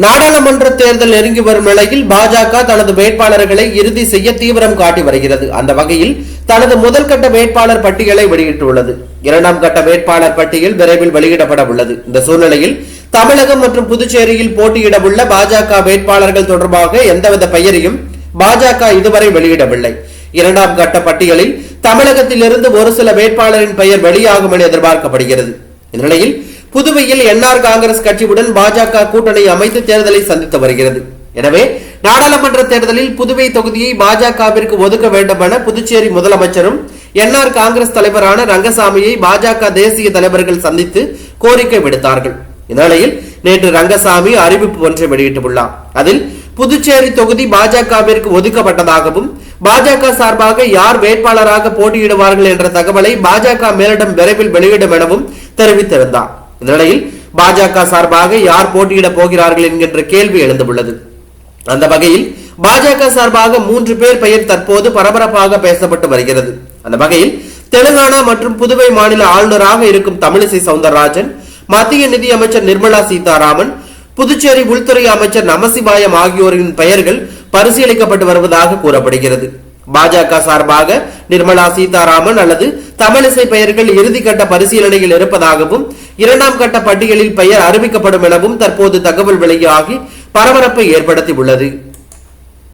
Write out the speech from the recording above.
நாடாளுமன்ற தேர்தல் நெருங்கி வரும் நிலையில் பாஜக தனது வேட்பாளர்களை இறுதி செய்ய தீவிரம் காட்டி வருகிறது. அந்த வகையில் தனது முதல் கட்ட வேட்பாளர் பட்டியலை வெளியிட்டுள்ளது. இரண்டாம் கட்ட வேட்பாளர் பட்டியல் விரைவில் வெளியிடப்பட உள்ளது. இந்த சூழ்நிலையில் தமிழகம் மற்றும் புதுச்சேரியில் போட்டியிட உள்ள பாஜக வேட்பாளர்கள் தொடர்பாக எந்தவித பெயரையும் பாஜக இதுவரை வெளியிடவில்லை. இரண்டாம் கட்ட பட்டியலில் தமிழகத்திலிருந்து ஒரு சில வேட்பாளரின் பெயர் வெளியாகும் என எதிர்பார்க்கப்படுகிறது. இந்நிலையில் புதுவையில் என்ஆர் காங்கிரஸ் கட்சியுடன் பாஜக கூட்டணி அமைத்து தேர்தலை சந்தித்து வருகிறது. எனவே நாடாளுமன்ற தேர்தலில் புதுவை தொகுதியை பாஜகவிற்கு ஒதுக்க வேண்டும் என புதுச்சேரி முதலமைச்சரும் என்ஆர் காங்கிரஸ் தலைவரான ரங்கசாமியை பாஜக தேசிய தலைவர்கள் சந்தித்து கோரிக்கை விடுத்தார்கள். இந்நிலையில் நேற்று ரங்கசாமி அறிவிப்பு ஒன்றை வெளியிட்டுள்ளார். அதில் புதுச்சேரி தொகுதி பாஜகவிற்கு ஒதுக்கப்பட்டதாகவும் பாஜக சார்பாக யார் வேட்பாளராக போட்டியிடுவார்கள் என்ற தகவலை பாஜக மேலிடம் விரைவில் வெளியிடும் எனவும் தெரிவித்திருந்தார். இதனிடையில் பாஜக சார்பாக யார் போட்டியிட போகிறார்கள் என்கின்ற கேள்வி எழுந்துள்ளது. அந்த வகையில் பாஜக சார்பாக மூன்று பேர் பெயர் தற்போது பரபரப்பாக பேசப்பட்டு வருகிறது. அந்த வகையில் தெலுங்கானா மற்றும் புதுவை மாநில ஆளுநராக இருக்கும் தமிழிசை சவுந்தரராஜன் மத்திய நிதி அமைச்சர் நிர்மலா சீதாராமன் புதுச்சேரி உள்துறை அமைச்சர் நமசிவாயம் ஆகியோரின் பெயர்கள் பரிசீலிக்கப்பட்டு வருவதாக கூறப்படுகிறது. பாஜக சார்பாக நிர்மலா சீதாராமன் அல்லது தமிழிசை பெயர்கள் இறுதிக்கட்ட பரிசீலனையில் இருப்பதாகவும் இரண்டாம் கட்ட பட்டியலில் பெயர் அறிவிக்கப்படும் எனவும் தற்போது தகவல் வெளியாகி பரபரப்பை ஏற்படுத்தி உள்ளது